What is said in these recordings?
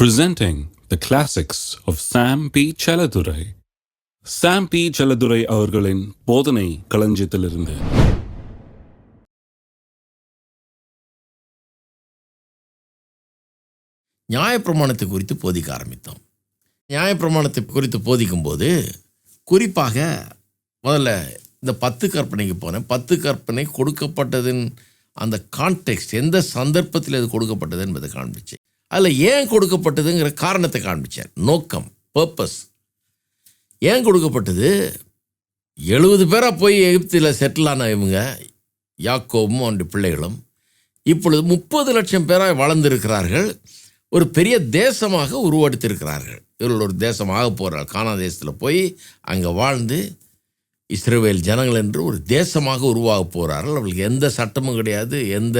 presenting the classics of Sam P. Chaladurai. Sam P Chelladurai அவர்களின் போதனை களஞ்சியத்திலிருந்து. நியாயப்பிரமாணத்தை குறித்து போதிக்க ஆரம்பித்தோம். நியாயப்பிரமாணத்தை குறித்து போதிக்கும்போது குறிப்பாக முதல்ல இந்த பத்து கற்பனைக்கு போனேன். பத்து கற்பனை கொடுக்கப்பட்டதின் அந்த கான்டெக்ட் எந்த சந்தர்ப்பத்தில் அது கொடுக்கப்பட்டது என்பதை காண்பிச்சு அதில் ஏன் கொடுக்கப்பட்டதுங்கிற காரணத்தை காண்பிச்சார். நோக்கம் பர்பஸ் ஏன் கொடுக்கப்பட்டது? எழுபது பேராக போய் எகிப்தில் செட்டில் ஆன இவங்க யாக்கோவும் அவனுடைய பிள்ளைகளும் இப்பொழுது முப்பது லட்சம் பேராக வளர்ந்திருக்கிறார்கள். ஒரு பெரிய தேசமாக உருவெடுத்திருக்கிறார்கள். இவர்கள் ஒரு தேசமாக போகிறார் கானா தேசத்தில் போய் அங்கே வாழ்ந்து இஸ்ரேவேல் ஜனங்கள் என்று ஒரு தேசமாக உருவாக போகிறார்கள் அவர்களுக்கு எந்த சட்டமும் கிடையாது எந்த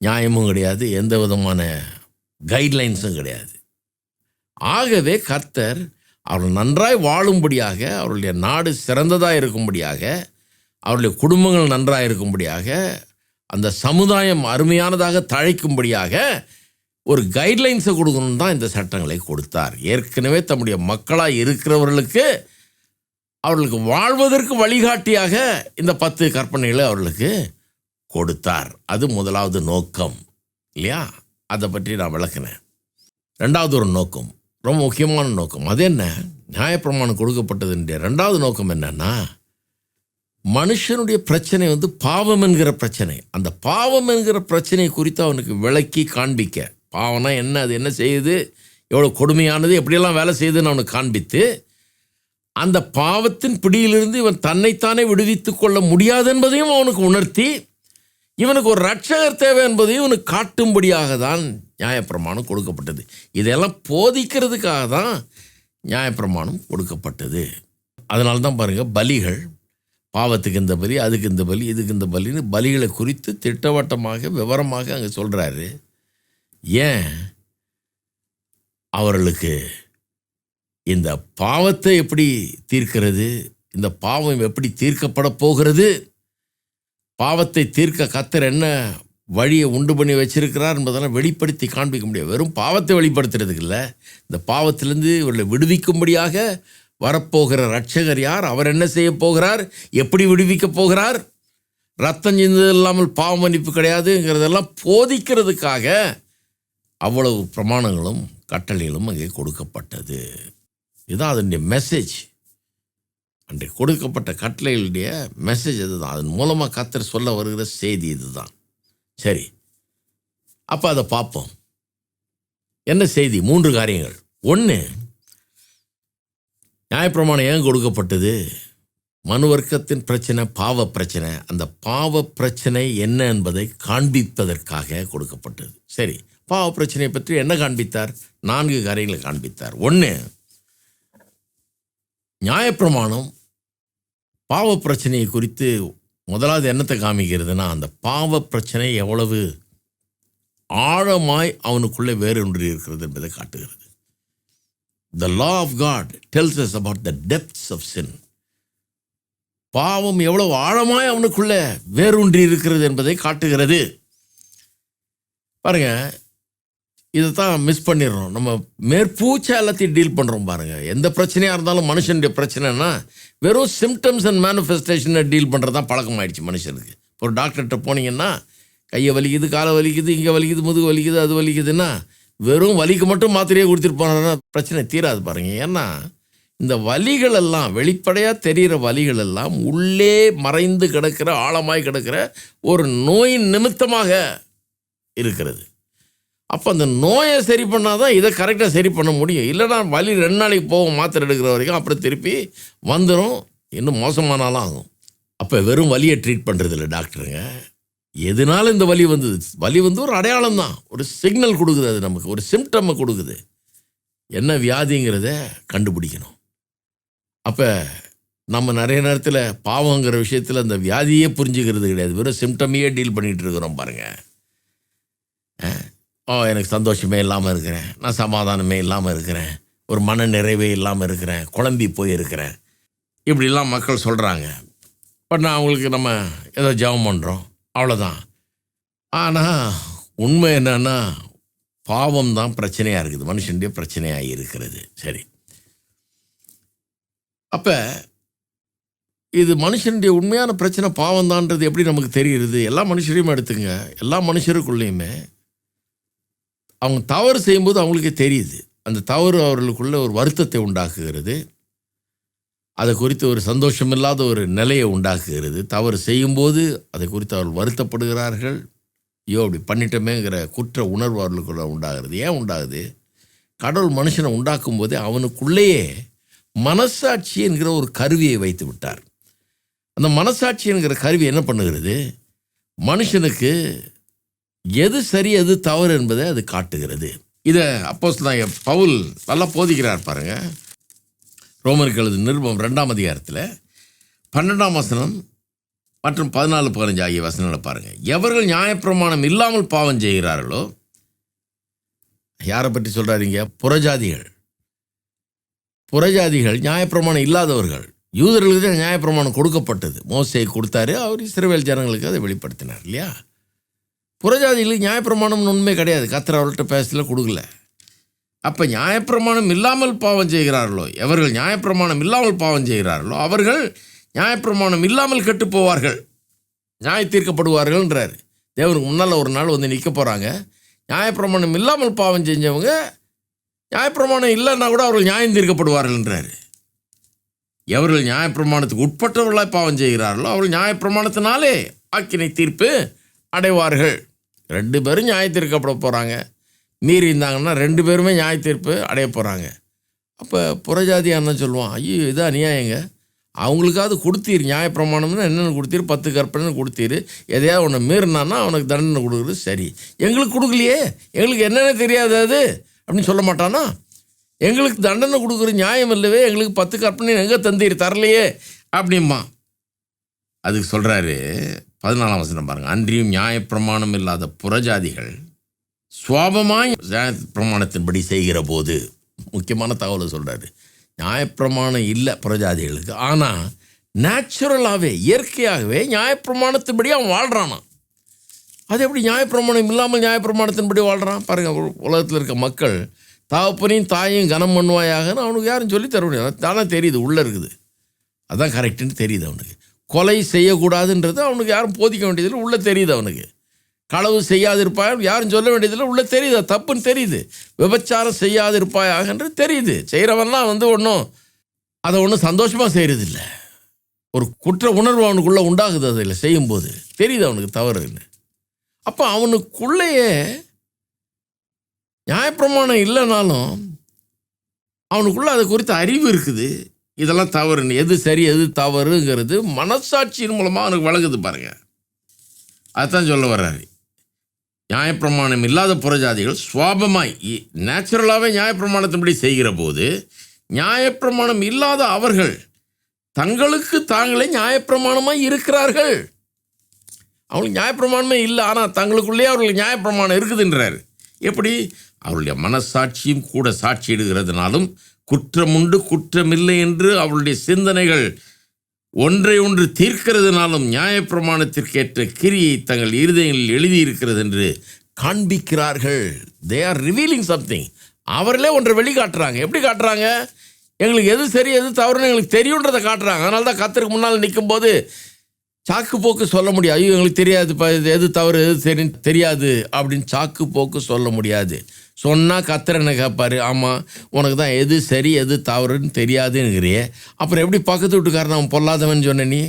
நியாயமும் கிடையாது எந்த விதமான கைட்லைன்ஸும் கிடையாது. ஆகவே கர்த்தர் அவர்கள் நன்றாய் வாழும்படியாக அவருடைய நாடு சிறந்ததாக இருக்கும்படியாக அவருடைய குடும்பங்கள் நன்றாக இருக்கும்படியாக அந்த சமுதாயம் அருமையானதாக தழைக்கும்படியாக ஒரு கைட்லைன்ஸை கொடுக்கணும்னு தான் இந்த சட்டங்களை கொடுத்தார். ஏற்கனவே தம்முடைய மக்களாக இருக்கிறவர்களுக்கு அவர்களுக்கு வாழ்வதற்கு வழிகாட்டியாக இந்த பத்து கற்பனைகளை அவர்களுக்கு கொடுத்தார். அது முதலாவது நோக்கம். இல்லையா? அதை பற்றி நான் விளக்குனேன். ரெண்டாவது ஒரு நோக்கம். ரொம்ப முக்கியமான நோக்கம். அது என்ன? நியாயப்பிரமாணம் கொடுக்கப்பட்டதுன்ற ரெண்டாவது நோக்கம் என்னன்னா மனுஷனுடைய பிரச்சனை வந்து பாவம் என்கிற பிரச்சனை. அந்த பாவம் என்கிற பிரச்சனை குறித்து அவனுக்கு விளக்கி காண்பிக்க. பாவம்னா என்ன? அது என்ன செய்யுது? எவ்வளோ கொடுமையானது? எப்படியெல்லாம் வேலை செய்யுதுன்னு அவனுக்கு காண்பித்து அந்த பாவத்தின் பிடியிலிருந்து இவன் தன்னைத்தானே விடுவித்து கொள்ள முடியாது என்பதையும் அவனுக்கு உணர்த்தி இவனுக்கு ஒரு ரட்சகர் தேவை என்பதையும் இவனுக்கு காட்டும்படியாக தான் நியாயப்பிரமாணம் கொடுக்கப்பட்டது. இதெல்லாம் போதிக்கிறதுக்காக தான் நியாயப்பிரமாணம் கொடுக்கப்பட்டது. அதனால தான் பாருங்கள் பலிகள் பாவத்துக்கு இந்த பலி அதுக்கு இந்த பலி இதுக்கு இந்த பலின்னு பலிகளை குறித்து திட்டவட்டமாக விவரமாக அங்கே சொல்கிறாரு ஏன்? அவர்களுக்கு இந்த பாவத்தை எப்படி தீர்க்கிறது? இந்த பாவம் எப்படி தீர்க்கப்பட போகிறது? பாவத்தை தீர்க்க கத்தர் என்ன வழியை உண்டு பண்ணி வச்சிருக்கிறார் என்பதெல்லாம் வெளிப்படுத்தி காண்பிக்க முடியாது. வெறும் பாவத்தை வெளிப்படுத்துறதுக்கு இல்லை. இந்த பாவத்திலேருந்து இவர்களை விடுவிக்கும்படியாக வரப்போகிற ரட்சகர் யார்? அவர் என்ன செய்ய போகிறார்? எப்படி விடுவிக்க போகிறார்? ரத்தம் சிந்தது இல்லாமல் பாவ மன்னிப்பு கிடையாதுங்கிறதெல்லாம் போதிக்கிறதுக்காக அவ்வளவு பிரமாணங்களும் கட்டளைகளும் அங்கே கொடுக்கப்பட்டது. இதுதான் அதனுடைய மெசேஜ் அன்றைக்கு கொடுக்கப்பட்ட கட்டளைகளுடைய மெசேஜ் இதுதான் அதன் மூலமாக கத்தர் சொல்ல வருகிற செய்தி இதுதான். சரி. அப்போ அதை பார்ப்போம். என்ன செய்தி? மூன்று காரியங்கள். ஒன்று நியாயப்பிரமாணம் ஏன் கொடுக்கப்பட்டது? மனு வர்க்கத்தின் பிரச்சனை பாவ பிரச்சனை. அந்த பாவ பிரச்சனை என்ன என்பதை காண்பிப்பதற்காக கொடுக்கப்பட்டது. சரி. பாவ பிரச்சனையை பற்றி என்ன காண்பித்தார்? நான்கு காரியங்களை காண்பித்தார். ஒன்று நியாயப்பிரமாணம் பாவ பிரச்சனையை குறித்து முதலாவது என்னத்தை காமிக்கிறதுனா அந்த பாவ பிரச்சனை எவ்வளவு ஆழமாய் அவனுக்குள்ளே வேறு ஒன்று இருக்கிறது என்பதை காட்டுகிறது. The law of God tells us about the depths of sin பாவம் எவ்வளவு ஆழமாய் அவனுக்குள்ளே வேரூன்றி இருக்கிறது என்பதை காட்டுகிறது. பாருங்கள் இதை தான் மிஸ் பண்ணிடுறோம். நம்ம மேற்பூச்சா எல்லாத்தையும் டீல் பண்ணுறோம் பாருங்கள் எந்த பிரச்சனையாக இருந்தாலும் மனுஷனுடைய பிரச்சனைனா வெறும் சிம்டம்ஸ் அண்ட் மேனிஃபெஸ்டேஷனை டீல் பண்ணுறது தான் பழக்கமாயிடுச்சு மனுஷனுக்கு. இப்போ ஒரு டாக்டர்கிட்ட போனீங்கன்னா கையை வலிக்குது காலை வலிக்குது இங்கே வலிக்குது முதுகு வலிக்குது அது வலிக்குதுன்னா வெறும் வலிக்கு மட்டும் மாத்திரையே கொடுத்துட்டு போனா பிரச்சனை தீராது பாருங்கள் ஏன்னா இந்த வலிகள் எல்லாம் வெளிப்படையாக தெரிகிற வலிகள் எல்லாம் உள்ளே மறைந்து கிடக்கிற ஆழமாய் கிடக்கிற ஒரு நோய் நிமித்தமாக இருக்கிறது. அப்போ அந்த நோயை சரி பண்ணால் தான் இதை கரெக்டாக சரி பண்ண முடியும். இல்லைனா வலி ரெண்டு நாளைக்கு போகும் மாத்திரை எடுக்கிற வரைக்கும் அப்புறம் திருப்பி வந்துடும் இன்னும் மோசமானாலும் ஆகும். அப்போ வெறும் வலியை ட்ரீட் பண்ணுறது இல்லை டாக்டருங்க. எதனால இந்த வலி வந்தது? வலி வந்து ஒரு அடையாளம் தான். ஒரு சிக்னல் கொடுக்குது அது நமக்கு. ஒரு சிம்டம்மை கொடுக்குது. என்ன வியாதிங்கிறத கண்டுபிடிக்கணும். அப்போ நம்ம நிறைய நேரத்தில் பாவங்கிற விஷயத்தில் அந்த வியாதியே புரிஞ்சுக்கிறது கிடையாது. வெறும் சிம்டமையே டீல் பண்ணிகிட்டு இருக்கிறோம் பாருங்கள் ஓ எனக்கு சந்தோஷமே இல்லாமல் இருக்கிறேன். நான் சமாதானமே இல்லாமல் இருக்கிறேன். ஒரு மன நிறைவே இல்லாமல் இருக்கிறேன். குழம்பி போய் இருக்கிறேன். இப்படிலாம் மக்கள் சொல்கிறாங்க பட் நான் அவங்களுக்கு நம்ம ஏதோ ஜெபம் பண்ணுறோம் அவ்வளோதான் ஆனால் உண்மை என்னன்னா பாவம் தான் பிரச்சனையாக இருக்குது. மனுஷனுடைய பிரச்சனையாக இருக்கிறது. சரி. அப்போ இது மனுஷனுடைய உண்மையான பிரச்சனை பாவம் தான்றது எப்படி நமக்கு தெரிகிறது எல்லா மனுஷரையும் எடுத்துங்க. எல்லா மனுஷருக்குள்ளேயுமே அவங்க தவறு செய்யும்போது அவங்களுக்கே தெரியுது. அந்த தவறு அவர்களுக்குள்ள ஒரு வருத்தத்தை உண்டாக்குகிறது. அதை குறித்து ஒரு சந்தோஷமில்லாத ஒரு நிலையை உண்டாக்குகிறது. தவறு செய்யும்போது அதை குறித்து அவர்கள் வருத்தப்படுகிறார்கள். ஐயோ அப்படி பண்ணிட்டோமேங்கிற குற்ற உணர்வு அவர்களுக்குள்ள உண்டாகிறது. ஏன் உண்டாகுது? கடவுள் மனுஷனை உண்டாக்கும் போதே அவனுக்குள்ளேயே மனசாட்சி என்கிற ஒரு கருவியை வைத்து விட்டார். அந்த மனசாட்சி என்கிற கருவி என்ன பண்ணுகிறது? மனுஷனுக்கு எது சரி எது தவறு என்பதை அது காட்டுகிறது. இதை அப்போஸ் தான் பவுல் நல்லா போதிக்கிறார் பாருங்க. ரோமருக்கு எழுது நிருபம் ரெண்டாம் அதிகாரத்தில் பன்னெண்டாம் வசனம் மற்றும் பதினாலு பதினஞ்சு ஆகிய வசனங்களை பாருங்கள் எவர்கள் நியாயப்பிரமாணம் இல்லாமல் பாவம் செய்கிறார்களோ யாரை பற்றி சொல்கிறாருங்க புறஜாதிகள். புறஜாதிகள் நியாயப்பிரமாணம் இல்லாதவர்கள். யூதர்களுக்கு தான் நியாயப்பிரமாணம் கொடுக்கப்பட்டது. மோசை கொடுத்தாரு அவர் இஸ்ரவேல் ஜனங்களுக்கு அதை வெளிப்படுத்தினார் இல்லையா? புறஜாதிகளுக்கு நியாயப்பிரமாணம்னு உண்மை கிடையாது. கத்திர அவர்கிட்ட பேசல கொடுக்கல. அப்போ நியாயப்பிரமாணம் இல்லாமல் பாவம் செய்கிறார்களோ? எவர்கள் நியாயப்பிரமாணம் இல்லாமல் பாவம் செய்கிறார்களோ? அவர்கள் நியாயப்பிரமாணம் இல்லாமல் கெட்டு போவார்கள். நியாய தீர்க்கப்படுவார்கள்ன்றார் தேவனுக்கு முன்னால் ஒரு நாள் வந்து நிற்க போகிறாங்க நியாயப்பிரமாணம் இல்லாமல் பாவம் செஞ்சவங்க நியாயப்பிரமாணம் இல்லைன்னா கூட அவர்கள் நியாயம் தீர்க்கப்படுவார்கள்ன்றார் எவர்கள் நியாயப்பிரமாணத்துக்கு உட்பட்டவர்களாக பாவம் செய்கிறார்களோ அவர்கள் நியாயப்பிரமாணத்தினாலே ஆக்கினை தீர்ப்பு அடைவார்கள். ரெண்டு பேரும் நியாய போகிறாங்க மீறி இருந்தாங்கன்னா ரெண்டு பேருமே நியாய அடைய போகிறாங்க அப்போ புறஜாதி அண்ணன் சொல்லுவான்? ஐயோ இது அநியாயங்க. அவங்களுக்காவது கொடுத்தீர். நியாயப்பிரமாணம்னு என்னென்னு கொடுத்தீர்? பத்து கற்பனை கொடுத்தீர். எதையாவது ஒன்று மீறினான்னா அவனுக்கு தண்டனை கொடுக்குறது சரி. எங்களுக்கு கொடுக்கலையே. எங்களுக்கு என்னென்ன தெரியாது அது. அப்படின்னு சொல்ல மாட்டானா? எங்களுக்கு தண்டனை கொடுக்குற நியாயம் இல்லவே. எங்களுக்கு பத்து கற்பனை எங்கே தந்தீர்? தரலையே. அப்படிம்மா அதுக்கு சொல்கிறாரு பதினாலாம் வசனம் பாருங்கள் அன்றியும் நியாயப்பிரமாணம் இல்லாத புறஜாதிகள் சுவாபமாய் நியாய பிரமாணத்தின்படி செய்கிற போது முக்கியமான தகவலை சொல்கிறாரு நியாயப்பிரமாணம் இல்லை புறஜாதிகளுக்கு. ஆனால் நேச்சுரலாகவே இயற்கையாகவே நியாயப்பிரமாணத்தின்படி அவன் வாழ்கிறானான் அது எப்படி நியாயப்பிரமாணம் இல்லாமல் நியாயப்பிரமாணத்தின்படி வாழ்கிறான் பாருங்கள் உலகத்தில் இருக்க மக்கள் தாவப்பனையும் தாயும் கனம் பண்ணுவாயாகன்னு அவனுக்கு யாரும் சொல்லி தர முடியாது. தானே தெரியுது உள்ளே இருக்குது. அதுதான் கரெக்டுன்னு தெரியுது அவனுக்கு. கொலை செய்யக்கூடாதுன்றது அவனுக்கு யாரும் போதிக்க வேண்டியதில்லை. உள்ளே தெரியுது அவனுக்கு. களவு செய்யாதிருப்பாய் யாரும் சொல்ல வேண்டியதில்லை. உள்ளே தெரியுது. தப்புன்னு தெரியுது. விபச்சாரம் செய்யாதிருப்பாயாகன்றது தெரியுது. செய்கிறவன்லாம் வந்து ஒன்றும் அதை ஒன்றும் சந்தோஷமாக செய்கிறதில்ல. ஒரு குற்ற உணர்வு அவனுக்குள்ளே உண்டாகுது அதில் செய்யும்போது. தெரியுது அவனுக்கு தவறுன்னு. அப்போ அவனுக்குள்ளேயே நியாயப்பிரமாணம் இல்லைனாலும் அவனுக்குள்ளே அதை குறித்த அறிவு இருக்குது. இதெல்லாம் தவறுன்னு எது சரி எது தவறுங்கிறது மனசாட்சியின் மூலமாக அவனுக்கு வழங்குது பாருங்க. அதுதான் சொல்ல வர்றாரு. நியாயப்பிரமாணம் இல்லாத புறஜாதிகள் சுவாபமாய் நேச்சுரலாகவே நியாயப்பிரமாணத்தின்படி செய்கிற போது நியாயப்பிரமாணம் இல்லாத அவர்கள் தங்களுக்கு தாங்களே நியாயப்பிரமாணமாக இருக்கிறார்கள். அவங்களுக்கு நியாயப்பிரமாணமே இல்லை ஆனால் தங்களுக்குள்ளேயே அவர்களுக்கு நியாயப்பிரமாணம் இருக்குதுன்றார். எப்படி? அவருடைய மனசாட்சியும் கூட சாட்சியிடுகிறதுனாலும் குற்றமுண்டு குற்றமில்லை என்று அவளுடைய சிந்தனைகள் ஒன்றை ஒன்று தீர்க்கிறதுனாலும் நியாயப்பிரமாணத்திற்கேற்ற கிரியை தங்கள் இருதயங்களில் எழுதியிருக்கிறது என்று காண்பிக்கிறார்கள். தே ஆர் ரிவீலிங் சம்திங் அவர்களே ஒன்றை வெளிக்காட்டுறாங்க. எப்படி காட்டுறாங்க? எங்களுக்கு எது சரி எது தவறுன்னு எங்களுக்கு தெரியுன்றதை காட்டுறாங்க. அதனால தான் கத்தருக்கு முன்னால் நிற்கும்போது சாக்கு போக்கு சொல்ல முடியாது. ஐயோ எங்களுக்கு தெரியாது இப்போ இது எது தவறு எது சரின்னு தெரியாது அப்படின்னு சாக்கு போக்கு சொல்ல முடியாது. சொன்னால் கத்தர் என்ன கேட்பார் ஆமாம் உனக்கு தான் எது சரி எது தவறுன்னு தெரியாதுங்கிறியே. அப்புறம் எப்படி பக்கத்து வீட்டுக்காரன் அவன் பொல்லாதவன் சொன்ன நீ?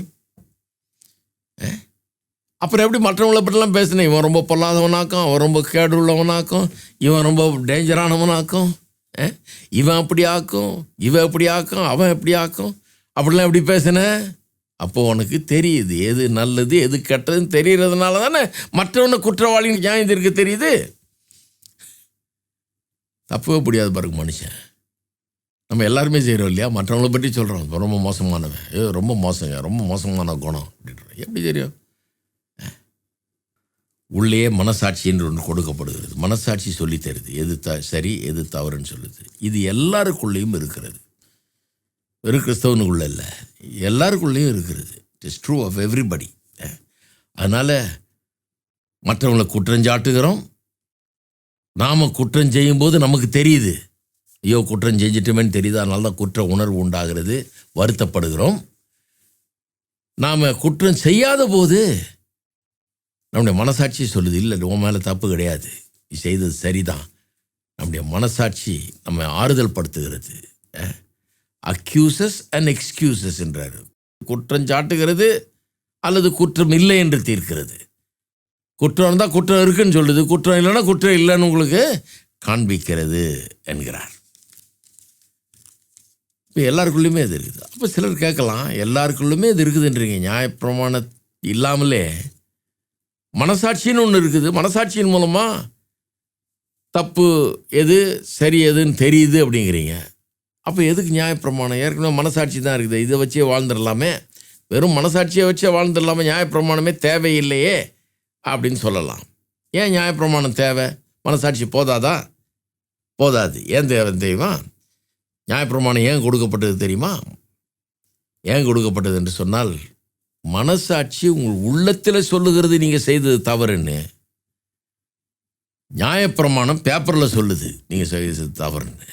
அப்புறம் எப்படி மற்றவங்களை பற்றிலாம் பேசினேன் இவன் ரொம்ப பொல்லாதவனாக்கும் அவன் ரொம்ப கேடு உள்ளவனாக்கும் இவன் ரொம்ப டேஞ்சரானவனாக்கும் இவன் அப்படி ஆக்கும் இவன் எப்படி ஆக்கும் அவன் எப்படி ஆக்கும். அப்படிலாம் எப்படி பேசுன? அப்போ உனக்கு தெரியுது எது நல்லது எது கெட்டதுன்னு தெரியறதுனால தானே மற்றவனை குற்றவாளின்னு நியாயம் தெரியுது? தப்பவே முடியாது பாருங்க மனுஷன். நம்ம எல்லாருமே செய்கிறோம் இல்லையா? மற்றவங்கள பற்றி சொல்கிறோம் ரொம்ப மோசமானவன். ஏ ரொம்ப மோசங்க. ரொம்ப மோசமான குணம் அப்படின்ற. எப்படி தெரியும்? உள்ளே மனசாட்சி என்று ஒன்று கொடுக்கப்படுகிறது. மனசாட்சி சொல்லி தருது. எது த சரி எது தவறுன்னு சொல்லுது இது எல்லாருக்குள்ளேயும் இருக்கிறது. வெறும் கிறிஸ்தவனுக்குள்ளே இல்லை. எல்லாருக்குள்ளேயும் இருக்கிறது. It is true of everybody அதனால் மற்றவங்களை குற்றஞ்சாட்டுகிறோம். நாம் குற்றம் செய்யும்போது நமக்கு தெரியுது. ஐயோ குற்றம் செஞ்சிட்டோமேன்னு தெரியுது. அதனால தான் குற்ற உணர்வு உண்டாகிறது. வருத்தப்படுகிறோம். நாம் குற்றம் செய்யாத போது நம்முடைய மனசாட்சி சொல்லுது இல்லை உன் மேலே தப்பு கிடையாது. நீ செய்தது சரிதான். நம்முடைய மனசாட்சி நம்ம ஆறுதல் படுத்துகிறது. அக்யூசஸ் அண்ட் எக்ஸ்கியூசஸ் என்றார். குற்றம் சாட்டுகிறது அல்லது குற்றம் இல்லை என்று தீர்க்கிறது. குற்றம் இருந்தால் குற்றம் இருக்குன்னு சொல்லுது. குற்றம் இல்லைன்னா குற்றம் இல்லைன்னு உங்களுக்கு காண்பிக்கிறது என்கிறார். இப்போ எல்லாருக்குள்ளேயுமே இது இருக்குது. அப்போ சிலர் கேட்கலாம் எல்லாருக்குள்ளுமே இது இருக்குதுன்றீங்க. நியாயப்பிரமாண இல்லாமலே மனசாட்சின்னு ஒன்று இருக்குது. மனசாட்சியின் மூலமாக தப்பு எது சரி எதுன்னு தெரியுது அப்படிங்கிறீங்க. அப்போ எதுக்கு நியாயப்பிரமாணம்? ஏற்கனவே மனசாட்சி தான் இருக்குது. இதை வச்சே வாழ்ந்துடலாமே. வெறும் மனசாட்சியை வச்சே வாழ்ந்துடலாமே. நியாயப்பிரமாணமே தேவையில்லையே. அப்படின்னு சொல்லலாம். ஏன் நியாயப்பிரமாணம் தேவை? மனசாட்சி போதாதா? போதாது. ஏன் தேவை தெரியுமா? நியாயப்பிரமாணம் ஏன் கொடுக்கப்பட்டது தெரியுமா? ஏன் கொடுக்கப்பட்டது என்று சொன்னால் மனசாட்சி உங்கள் உள்ளத்தில் சொல்லுகிறது நீங்கள் செய்தது தவறுன்னு நியாயப்பிரமாணம் பேப்பரில் சொல்லுது நீங்கள் செய்தது தவறுன்னு.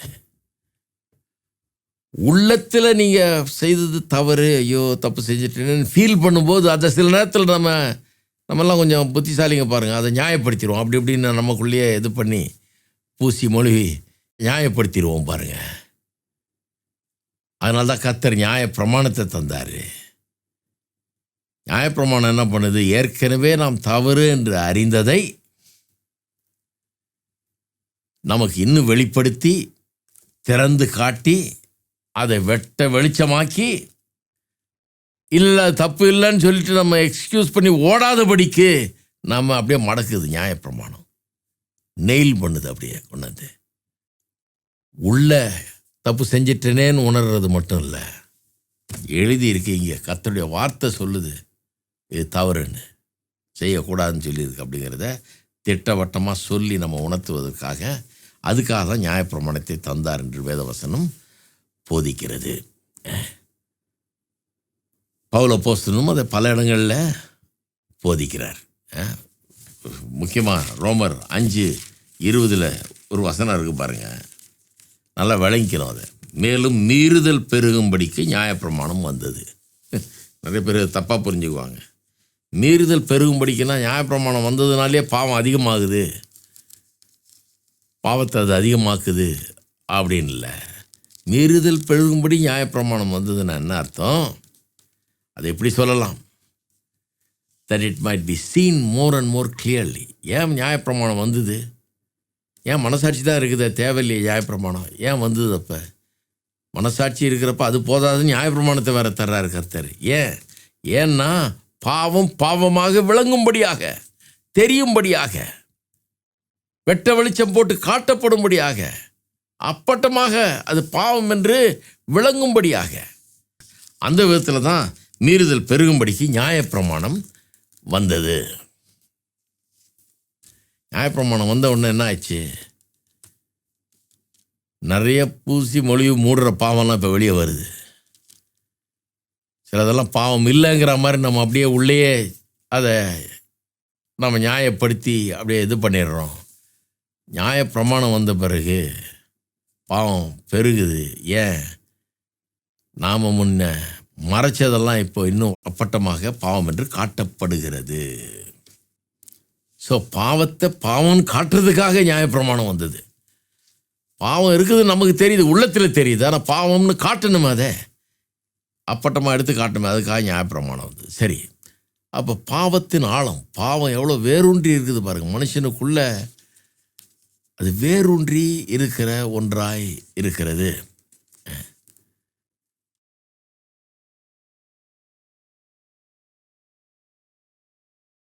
உள்ளத்தில் நீங்கள் செய்தது தவறு ஐயோ தப்பு செஞ்சுட்டேன்னு ஃபீல் பண்ணும்போது அதை சில நேரத்தில் நம்ம நம்மெல்லாம் கொஞ்சம் புத்திசாலிங்க பாருங்கள் அதை நியாயப்படுத்திடுவோம். அப்படி இப்படின்னு நமக்குள்ளேயே இது பண்ணி பூசி மொழிவி நியாயப்படுத்திடுவோம் பாருங்கள் அதனால தான் கத்தர் நியாய பிரமாணத்தை தந்தார். நியாயப்பிரமாணம் என்ன பண்ணுது? ஏற்கனவே நாம் தவறு என்று அறிந்ததை நமக்கு இன்னும் வெளிப்படுத்தி திறந்து காட்டி அதை வெட்ட வெளிச்சமாக்கி இல்லை தப்பு இல்லைன்னு சொல்லிட்டு நம்ம எக்ஸ்கியூஸ் பண்ணி ஓடாதபடிக்கு நம்ம அப்படியே மடக்குது. நியாயப்பிரமாணம் நெயில் பண்ணுது அப்படியே கொண்டாந்து. உள்ள தப்பு செஞ்சிட்டேனேன்னு உணர்றது மட்டும் இல்லை. எழுதியிருக்கு இங்கே. கத்தருடைய வார்த்தை சொல்லுது. இது தவறுன்னு. செய்யக்கூடாதுன்னு சொல்லியிருக்கு அப்படிங்கிறத திட்டவட்டமாக சொல்லி நம்ம உணர்த்துவதற்காக அதுக்காக தான் நியாயப்பிரமாணத்தை தந்தார் என்று வேதவசனம் போதிக்கிறது. பவுல போஸ்தனும் அதை பல இடங்களில் போதிக்கிறார். முக்கியமாக ரோமர் அஞ்சு இருபதில் ஒரு வசனம் இருக்குது பாருங்கள் நல்லா விளங்கிக்கிறோம் அதை. மேலும் மீறுதல் பெருகும்படிக்கு நியாயப்பிரமாணம் வந்தது. நிறைய பேர் தப்பாக புரிஞ்சுக்குவாங்க. மீறுதல் பெருகும்படிக்குன்னா நியாயப்பிரமாணம் வந்ததுனாலே பாவம் அதிகமாகுது. பாவத்தை அது அதிகமாக்குது அப்படின்னு இல்லை. மீறுதல் பெருகும்படி நியாயப்பிரமாணம் வந்ததுன்னா என்ன அர்த்தம்? அதை எப்படி சொல்லலாம்? That it might be seen more and more clearly ஏன் நியாயப்பிரமாணம் வந்தது? ஏன் மனசாட்சி தான் இருக்குது தேவையில்லையே நியாயப்பிரமாணம்? ஏன் வந்தது அப்போ? மனசாட்சி இருக்கிறப்ப அது போதாது நியாயப்பிரமாணத்தை வேற தர்றாரு கர்த்தர். ஏன்? ஏன்னா பாவம் பாவமாக விளங்கும்படியாக தெரியும்படியாக வெட்ட வெளிச்சம் போட்டு காட்டப்படும்படியாக அப்பட்டமாக அது பாவம் என்று விளங்கும்படியாக. அந்த விதத்தில் தான் மீறுதல் பெருகும்படிக்கு நியாயப்பிரமாணம் வந்தது. நியாயப்பிரமாணம் வந்த உடனே என்ன ஆச்சு நிறைய பூசி மொழிவு மூடுற பாவம்லாம் இப்போ வெளியே வருது. சிலதெல்லாம் பாவம் இல்லைங்கிற மாதிரி நம்ம அப்படியே உள்ளேயே அதை நம்ம நியாயப்படுத்தி அப்படியே இது பண்ணிடுறோம். நியாயப்பிரமாணம் வந்த பிறகு பாவம் பெருகுது. ஏன்? நாம் முன்ன மறைச்சதெல்லாம் இப்போ இன்னும் அப்பட்டமாக பாவம் என்று காட்டப்படுகிறது. ஸோ பாவத்தை பாவம் காட்டுறதுக்காக நியாயப்பிரமாணம் வந்தது. பாவம் இருக்குது நமக்கு தெரியுது உள்ளத்தில் தெரியுது ஆனால் பாவம்னு காட்டணுமே அதை? அப்பட்டமாக எடுத்து காட்டணுமே அதுக்காக நியாயப்பிரமாணம் வந்தது. சரி அப்போ பாவத்தின் ஆழம் பாவம் எவ்வளோ வேரூன்றி இருக்குது பாருங்கள் மனுஷனுக்குள்ள அது வேரூன்றி இருக்கிற ஒன்றாய் இருக்கிறது.